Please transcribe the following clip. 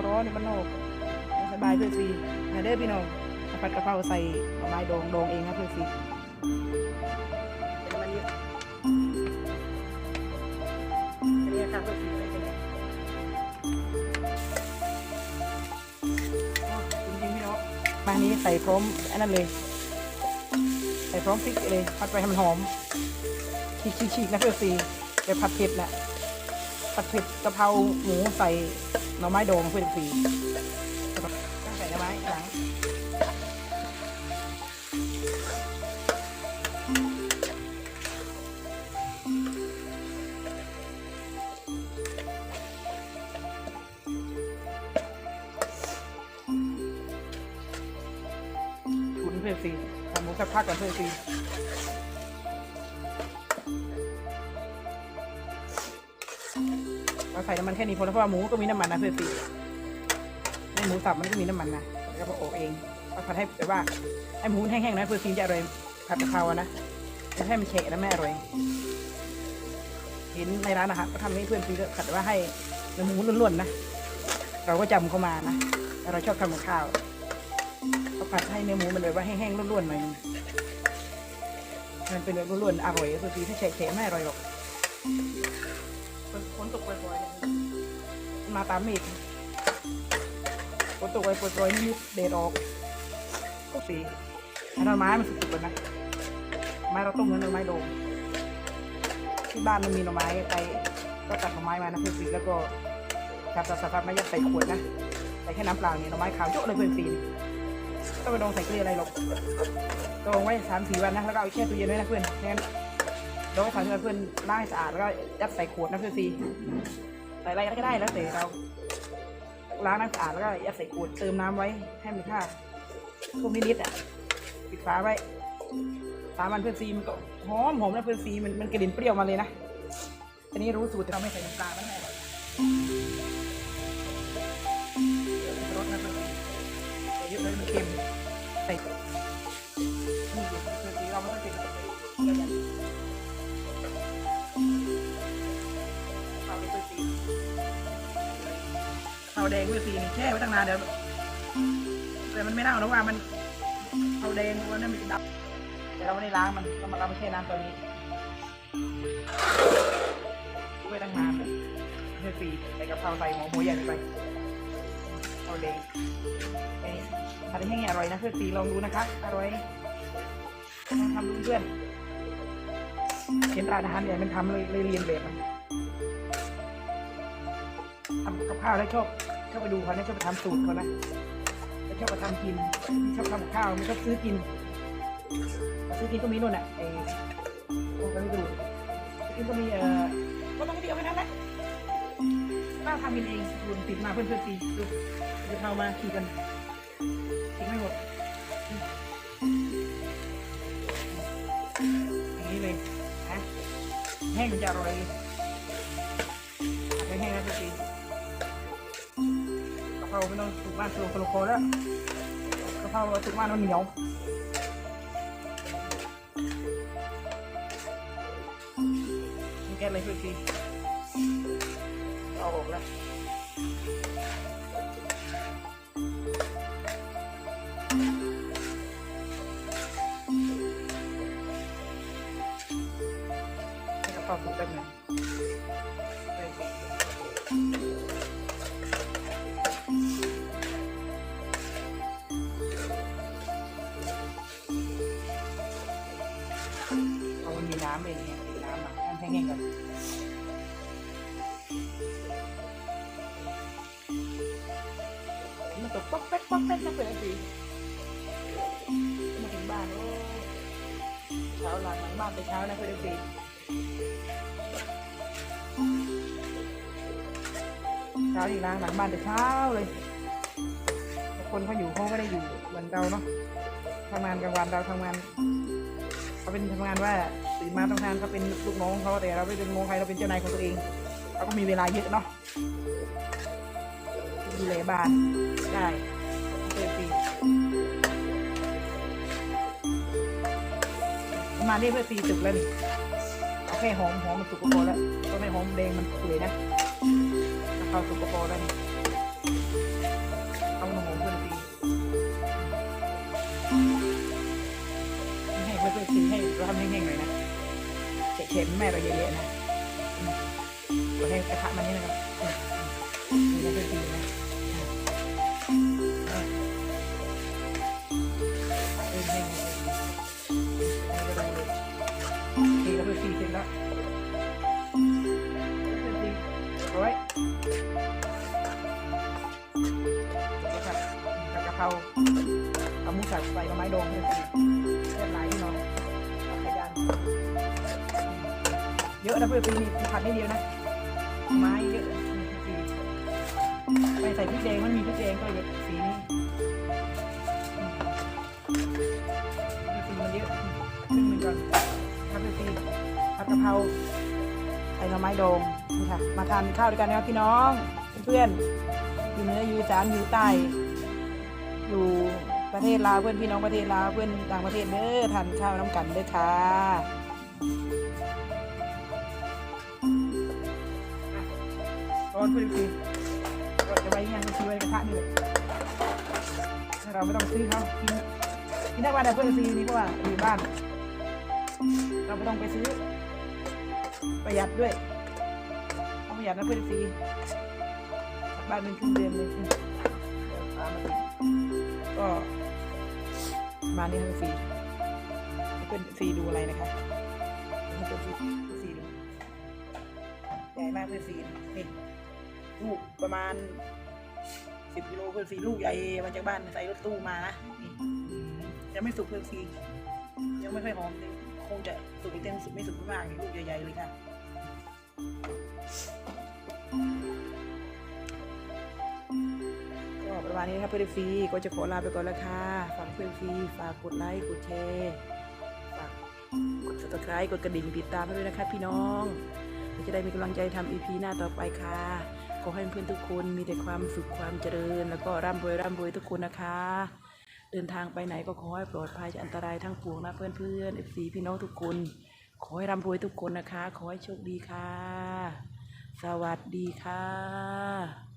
ก็ร้อนในบ้านนอกสบายเพื่อนซีมาเด้อพี่น้องผัดกะเพราใส่หน่อไม้ดองดองเองนะเพื่อนซีเป็นมันเยอะเป็นไงครับเพื่อนซีเป็นไงอ๋อจริงพี่น้องมานี้ใส่พร้อมอันนั้นเลย ใส่พร้อมพริกเลยผัดไปให้มันหอมฉีกๆนะเพื่อนซีไปผัดเผ็ดน่ะผัดเผ็ดกะเพราหมูใส่ หน่อไม้โดงเพื่อนสีต้องใส่หน่อไม้หลังถุนเพื่อนสีทำหมูสักพักก่อนเพื่อนสี เราใส่น้ำมันแค่นี้พอแล้วเพราะว่าหมูก็มีน้ำมันนะเพื่อนสิในหมูสับมันก็มีน้ำมันนะแล้วก็โอกเองเราผัดให้แบบว่าให้หมูแห้งๆนะเพื่อนซีจะอร่อยผัดกะเพราอะนะไม่ให้มันเฉะนะแม่อร่อยเห็นในร้านอาหารก็ทำให้เพื่อนซีก็ผัดว่าให้เนื้อหมูล้วนๆนะเราก็จำเข้ามานะเราชอบทำกับข้าวก็ผัดให้เนื้อหมูมันแบบว่าแห้งๆล้วนๆหน่อยมันเป็นแบบล้วนๆอร่อยเพื่อนซีถ้าเฉะๆไม่อร่อยหรอก ฝนตกปล่อยๆเนี่ยมันมาตามเมฆฝนตกปล่อยๆนิดๆเดดออกก็สีให้ต้นไม้มันสุกๆกันนะไม้เราต้มเนื้อหน่อไม้โดงที่บ้านมันมีหน่อไม้ไปก็ตัดหน่อไม้มานะเพื่อนสีแล้วก็จับสับๆไม่ยัดใส่ขวดนะใส่แค่น้ำเปล่าเนี่ยหน่อไม้ขาวโจ๊ะเลยเพื่อนสีก็ไม่ต้องใส่เกลืออะไรหรอกดองไว้สามสี่วันนะแล้วก็เอาไปแช่ตู้เย็นไว้นะเพื่อนแค่น นโดยทางเพื่อนล้างให้สะอาดแล้วก็ยัดใส่ขวดนะเพื่อนซีใส่อะไรก็ได้แล้วแต่เราล้างน้ำสะอาดแล้วก็ยัดใส่ขวดเติมน้ำไว้ให้มันค่าท่วมนิดๆอะปิดฝาไว้สามวันเพื่อนซีมันก็หอมหอมนะเพื่อนซีมันมันกระดิ่นเปรี้ยวมาเลยนะอันนี้รู้สูตรแต่เราไม่ใส่น้ำตาลนะ ข้าแดงเพื่อซีนี่แช่ไว้ตั้งนานเดี๋ยวแต่มันไม่เน่าแล้วว่ามันข้าแดงวันนั้นมันจะดับแต่เราไม่ได้ล้างมันเรามาเราไม่แช่น้ำตัวนี้ไว้ตั้งนานเลยเพื่อซีใส่กะเพราใส่หมูหมูใหญ่ไปข้าแดงไอ้ทานได้ยังไงอร่อยนะเพื่อซีลองดูนะคะอร่อยทำเพื่อนเห็นร้านอาหารใหญ่มันทำเลยเลยเรียนแบบมัน ทำกับข้าวแล้วชอบชอบไปดูเขานี่ยชอบไปทำสูตรเขานะแล้วชอบไปทำกินชอบทำกับข้าวไม่ชอบซื้อกินซื้อกินก็มีนู่นอะไอ้พวกกันดูซื้อกินก็มีเอ่อก็ต้องเดียวแค่นั้นแหละป้าทำกินเองดูติดมาเพื่อนเพื่อนตีดูจะเข้ามาขี่กันทิ้งไม่หมดอย่างนี้เลยนะแห้งมันจะอร่อย เพราไม่ต้องสุกมากสุกโคโลโคแล้วกะเพราสุกมากมันเหนียวมีแก๊สอะไรช่วยทีเอาออกแล้วกะเพราสุกได้ไหม มันมีน้ำเองเนี่ยมีน้ำมาให้มันแห้งๆก่อนมันตกป๊อกแป๊กป๊อกแป๊กนะเพื่อนสิมาถึงบ้านโอ้เช้าหลังหลังบ้านไปเช้านะเพื่อนสิเช้าอีกนะหลังบ้านแต่เช้าเลยบางคนเขาอยู่เขาไม่ได้อยู่เหมือนเราเนาะทำงานกลางวันเราทำงาน เขาเป็นทำงานว่าตื่นมาทำงานเขาเป็นลูกน้องเขาแต่เราไม่เป็นลูกน้องใครเราเป็นเจ้านายของตัวเองเราก็มีเวลาเยอะเนาะดูแลบ้านได้เต็มปีประมาณนี้เพื่อตีสุกแล้วนี่เอาแค่หอมหอมมันสุกก็พอแล้วก็ไม่หอมแดงมันเปื่อยนะเข้าสุกก็พอแล้วนี่ แม่เราเยอะๆนะอืมกดให้กระทะมันนี่นะครับอืมอืมนี่นะเพื่อนซีนะอะเออให้ไงให้ก็ได้เลยนี่ก็เพื่อนซีเสร็จแล้วเพื่อนซีร้อยครับกับกะเพราเอาหมูสับใส่กับไม้ดองเพื่อ เยอะนะเพื่อนซีนี่ผัดไม่เดียวนะไม้เยอะสีไปใส่พริกแดงมันมีพริกแดงก็เยอะสีนี้สีมันเยอะขึ้นมันก่อนทำเป็นสีผัดกะเพราใส่หน่อไม้ดองนี่ค่ะ มาทานข้าวด้วยกันนะครับพี่น้องเพื่อนอยู่เหนืออยู่อีสานอยู่ใต้อยู่ประเทศลาวเพื่อนพี่น้องประเทศลาวเพื่อนต่างประเทศเด้อทานข้าวน้ำกันเด้อค่ะ ร้อนเพื่อนคือก็จะไว้ยังซื้อไว้กระทะนี่เลยเราไม่ต้องซื้อเขากินกินได้วันแต่เพื่อนซีนี่เพราะว่าอยู่บ้าน เราไม่ต้องไปซื้อ ประหยัดด้วยต้องประหยัดนะเพื่อนซีบ้านเป็นครึ่งเดือนเลยก็มานี่ให้เพื่อนซีให้เพื่อนซีดูอะไรนะคะเพื่อนซีเพื่อนซีดูใหญ่มากเพื่อนซีนี่ ลูกประมาณสิบกิโลเพื่อนซีลูกใหญ่มาจากบ้านใส่รถตู้มานะยังไม่สุกเพื่อนซียังไม่ค่อยหอมเลยคงจะสุกเต็มสุกไม่สุกมากลูกใหญ่ๆเลยค่ะก็ประมาณนี้นะครับเพื่อนซีก็จะขอลาไปก่อนแล้วค่ะฝากเพื่อนซีฝากกดไลค์กดแชร์ฝากกด subscribe กดกระดิ่งติดตามให้ด้วยนะครับพี่น้องเราจะได้มีกำลังใจทำอีพีหน้าต่อไปค่ะ ขอให้เพื่อนทุกคนมีแต่ความสุขความเจริญ แล้วก็ร่ำรวยร่ำรวยทุกคนนะคะ เดินทางไปไหนก็ขอให้ปลอดภัยจากอันตรายทั้งปวงนะเพื่อนๆเอฟซีพี่น้องทุกคน ขอให้ร่ำรวยทุกคนนะคะ ขอให้โชคดีค่ะ สวัสดีค่ะ